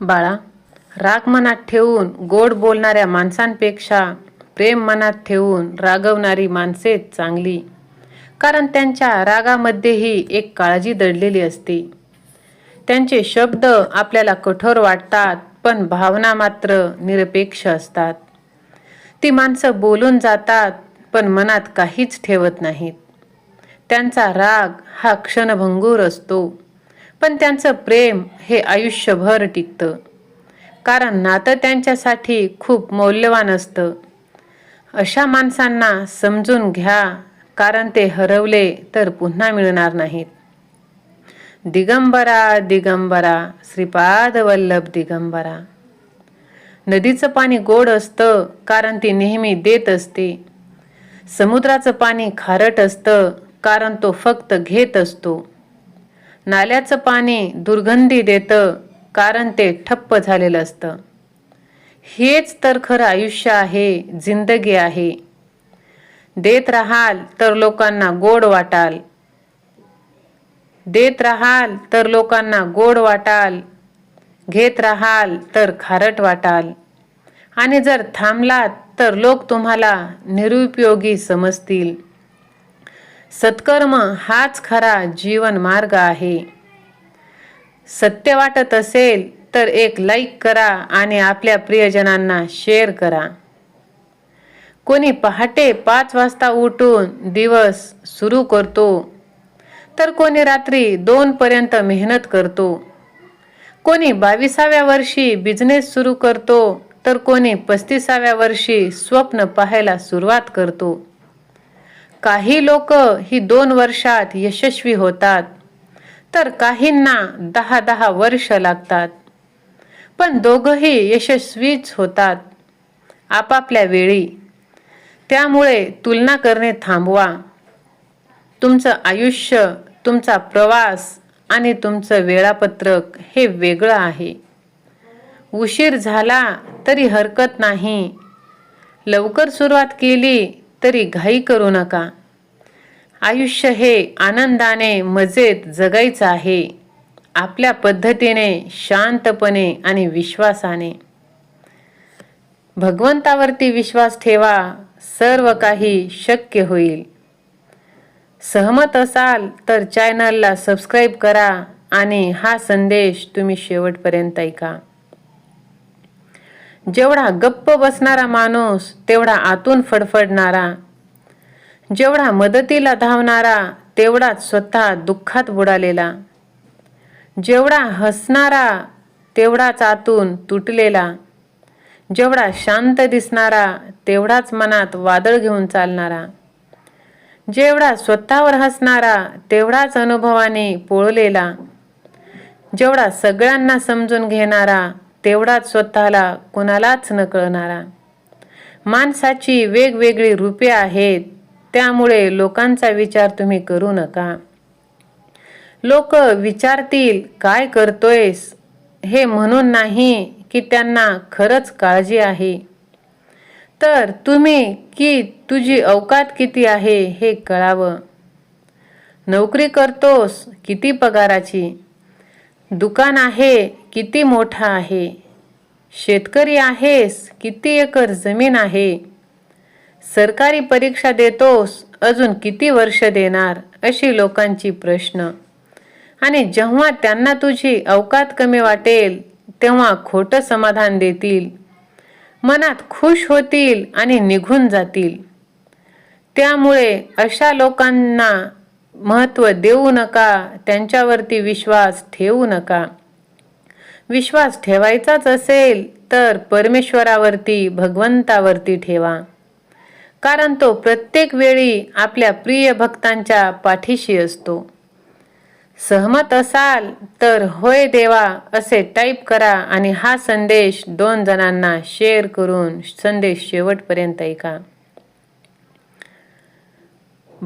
बाळा राग मनात ठेवून गोड बोलणाऱ्या माणसांपेक्षा प्रेम मनात ठेवून रागवणारी माणसेच चांगली. कारण त्यांच्या रागामध्येही एक काळजी दडलेली असते. त्यांचे शब्द आपल्याला कठोर वाटतात पण भावना मात्र निरपेक्ष असतात. ती माणसं बोलून जातात पण मनात काहीच ठेवत नाहीत. त्यांचा राग हा क्षणभंगूर असतो. पण त्यांचं प्रेम हे आयुष्यभर टिकतं. कारण नातं त्यांच्यासाठी खूप मौल्यवान असतं. अशा माणसांना समजून घ्या कारण ते हरवले तर पुन्हा मिळणार नाहीत. दिगंबरा दिगंबरा श्रीपाद वल्लभ दिगंबरा. नदीचं पाणी गोड असतं कारण ती नेहमी देत असते. समुद्राचं पाणी खारट असतं कारण तो फक्त घेत असतो. नाल्याचं पाणी दुर्गंधी देतं कारण ते ठप्प झालेलं असतं. हेच तर खरं आयुष्य आहे जिंदगी आहे. देत राहाल तर लोकांना गोड वाटाल. देत राहाल तर लोकांना गोड वाटाल. घेत राहाल तर खारट वाटाल. आणि जर थांबलात तर लोक तुम्हाला निरुपयोगी समजतील. सत्कर्म हाच खरा जीवन मार्ग आहे. सत्य वाटत असेल तर एक लाईक करा आणि आपल्या प्रियजनांना शेअर करा. कोणी पहाटे पाच वाजता उठून दिवस सुरू करतो तर कोणी रात्री दोन पर्यंत मेहनत करतो. कोणी बावीसाव्या वर्षी बिझनेस सुरू करतो तर कोणी पस्तीसाव्या वर्षी स्वप्न पाहायला सुरुवात करतो. काही लोक ही दोन वर्षात यशस्वी होतात तर काहींना दहा दहा वर्ष लागतात. पण दोघंही यशस्वीच होतात आपापल्या वेळी. त्यामुळे तुलना करणे थांबवा. तुमचं आयुष्य तुमचा प्रवास आणि तुमचं वेळापत्रक हे वेगळं आहे. उशीर झाला तरी हरकत नाही. लवकर सुरुवात केली तरी घाई करू नका. आयुष्य हे आनंदाने मजेत जगायचं आहे. आपल्या पद्धतीने शांतपणे आणि विश्वासाने. भगवंतावरती विश्वास ठेवा सर्व काही शक्य होईल. सहमत असाल तर चॅनलला सबस्क्राईब करा आणि हा संदेश तुम्ही शेवटपर्यंत ऐका. जेवढा गप्प बसणारा माणूस तेवढा आतून फडफडणारा. जेवढा मदतीला धावणारा तेवढाच स्वतः दुःखात बुडालेला. जेवढा हसणारा तेवढाच आतून तुटलेला. जेवढा शांत दिसणारा तेवढाच मनात वादळ घेऊन चालणारा. जेवढा स्वतःवर हसणारा तेवढाच अनुभवाने पोळलेला. जेवढा सगळ्यांना समजून घेणारा तेवढाच स्वतःला कुणालाच न कळणारा. माणसाची वेगवेगळी रूपे आहेत त्यामुळे लोकांचा विचार तुम्ही करू नका. लोक विचारतील काय करतोयस? हे म्हणून नाही की त्यांना खरंच काळजी आहे. तर तुम्ही की तुझी अवकात किती आहे हे कळावं. नोकरी करतोस किती पगाराची? दुकान आहे किती मोठा आहे. शेतकरी आहेस किती एकर जमीन आहे. सरकारी परीक्षा देतोस अजून किती वर्ष देणार अशी लोकांची प्रश्न. आणि जेव्हा त्यांना तुझी अवकात कमी वाटेल तेव्हा खोटं समाधान देतील. मनात खुश होतील आणि निघून जातील. त्यामुळे अशा लोकांना महत्त्व देऊ नका त्यांच्यावरती विश्वास ठेवू नका. विश्वास ठेवायचाच असेल तर परमेश्वरावरती भगवंतावरती ठेवा. कारण तो प्रत्येक वेळी आपल्या प्रिय भक्तांच्या पाठीशी असतो. सहमत असाल तर होय देवा असे टाईप करा आणि हा संदेश दोन जणांना शेअर करून संदेश शेवटपर्यंत ऐका.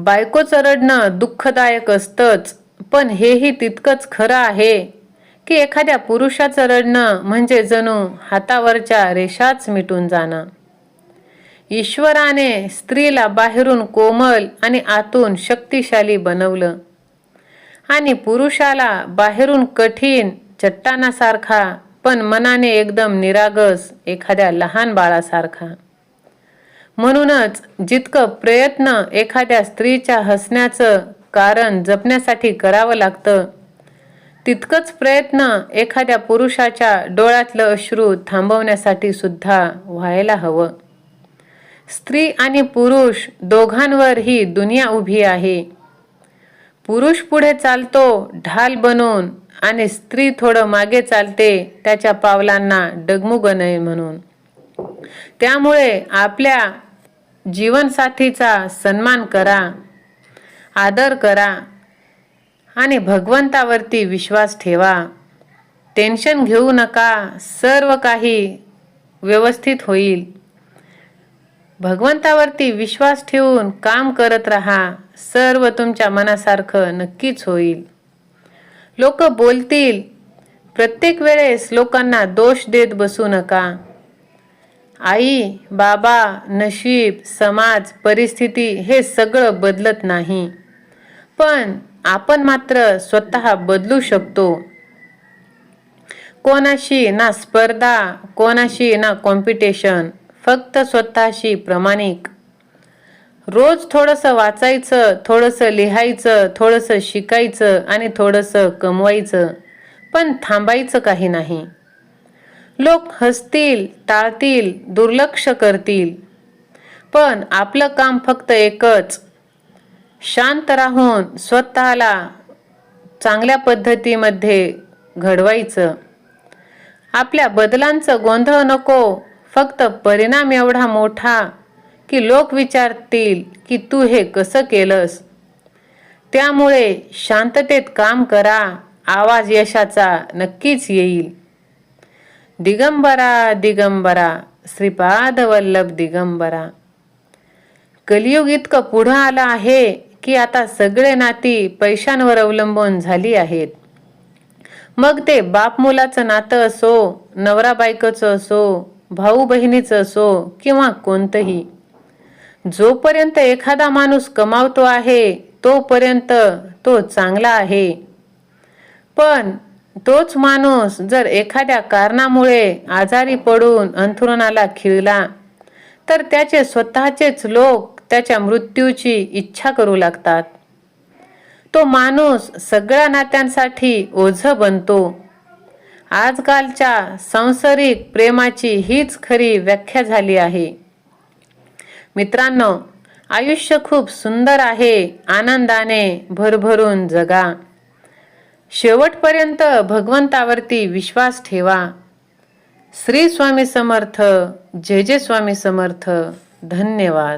बायकोचं रडणं दुःखदायक असतंच पण हेही तितकंच खरं आहे की एखाद्या पुरुषाचं रडणं म्हणजे जणू हातावरच्या रेषाच मिटून जाणं. ईश्वराने स्त्रीला बाहेरून कोमल आणि आतून शक्तिशाली बनवलं. आणि पुरुषाला बाहेरून कठीण चट्टानासारखा पण मनाने एकदम निरागस एखाद्या लहान बाळासारखा. म्हणूनच जितकं प्रयत्न एखाद्या स्त्रीच्या हसण्याचं कारण जपण्यासाठी करावं लागतं तितकंच प्रयत्न एखाद्या पुरुषाच्या डोळ्यातलं अश्रू थांबवण्यासाठी सुद्धा व्हायला हवं. स्त्री आणि पुरुष दोघांवर ही दुनिया उभी आहे. पुरुष पुढे चालतो ढाल बनून आणि स्त्री थोडं मागे चालते त्याच्या पावलांना डगमुग नये म्हणून. त्यामुळे आपल्या जीवनसाथीचा सन्मान करा आदर करा आणि भगवंतावरती विश्वास ठेवा. टेन्शन घेऊ नका सर्व काही व्यवस्थित होईल. भगवंतावरती विश्वास ठेवून काम करत राहा सर्व तुमच्या मनासारखं नक्कीच होईल. लोक बोलतील प्रत्येक वेळेस लोकांना दोष देत बसू नका. आई बाबा नशीब समाज परिस्थिती हे सगळं बदलत नाही. पण आपण मात्र स्वतः बदलू शकतो. कोणाशी ना स्पर्धा कोणाशी ना कॉम्पिटिशन फक्त स्वतःशी प्रामाणिक. रोज थोडंसं वाचायचं थोडंसं लिहायचं थोडंसं शिकायचं आणि थोडंसं कमवायचं पण थांबायचं काही नाही. लोक हसतील टाळतील दुर्लक्ष करतील. पण आपलं काम फक्त एकच. शांत राहून स्वतःला चांगल्या पद्धतीमध्ये घडवायचं. आपल्या बदलांचं गोंधळ नको फक्त परिणाम एवढा मोठा की लोक विचारतील की तू हे कसं केलंस? त्यामुळे शांततेत काम करा आवाज यशाचा नक्कीच येईल. दिगंबरा दिगंबरा श्रीपाद वल्लभ दिगंबरा. कलियुग इतकं पुढं आलं आहे की आता सगळे नाती पैशांवर अवलंबून झाली आहेत. मग ते बाप मुलाचं नातं असो नवरा बायकोचं असो भाऊ बहिणीचं असो किंवा कोणतंही. जोपर्यंत एखादा माणूस कमावतो आहे तोपर्यंत तो चांगला आहे. पण तोच माणूस जर एखाद्या कारणामुळे आजारी पडून अंथरुणाला खिळला तर त्याचे स्वतःचेच लोक त्याच्या मृत्यूची इच्छा करू लागतात. तो माणूस सगळ्या नात्यांसाठी ओझ बनतो. आजकालच्या सांसारिक प्रेमाची हीच खरी व्याख्या झाली आहे. मित्रांनो आयुष्य खूप सुंदर आहे आनंदाने भरभरून जगा. शेवटपर्यंत भगवंतावरती विश्वास ठेवा. श्री स्वामी समर्थ जय जय स्वामी समर्थ. धन्यवाद.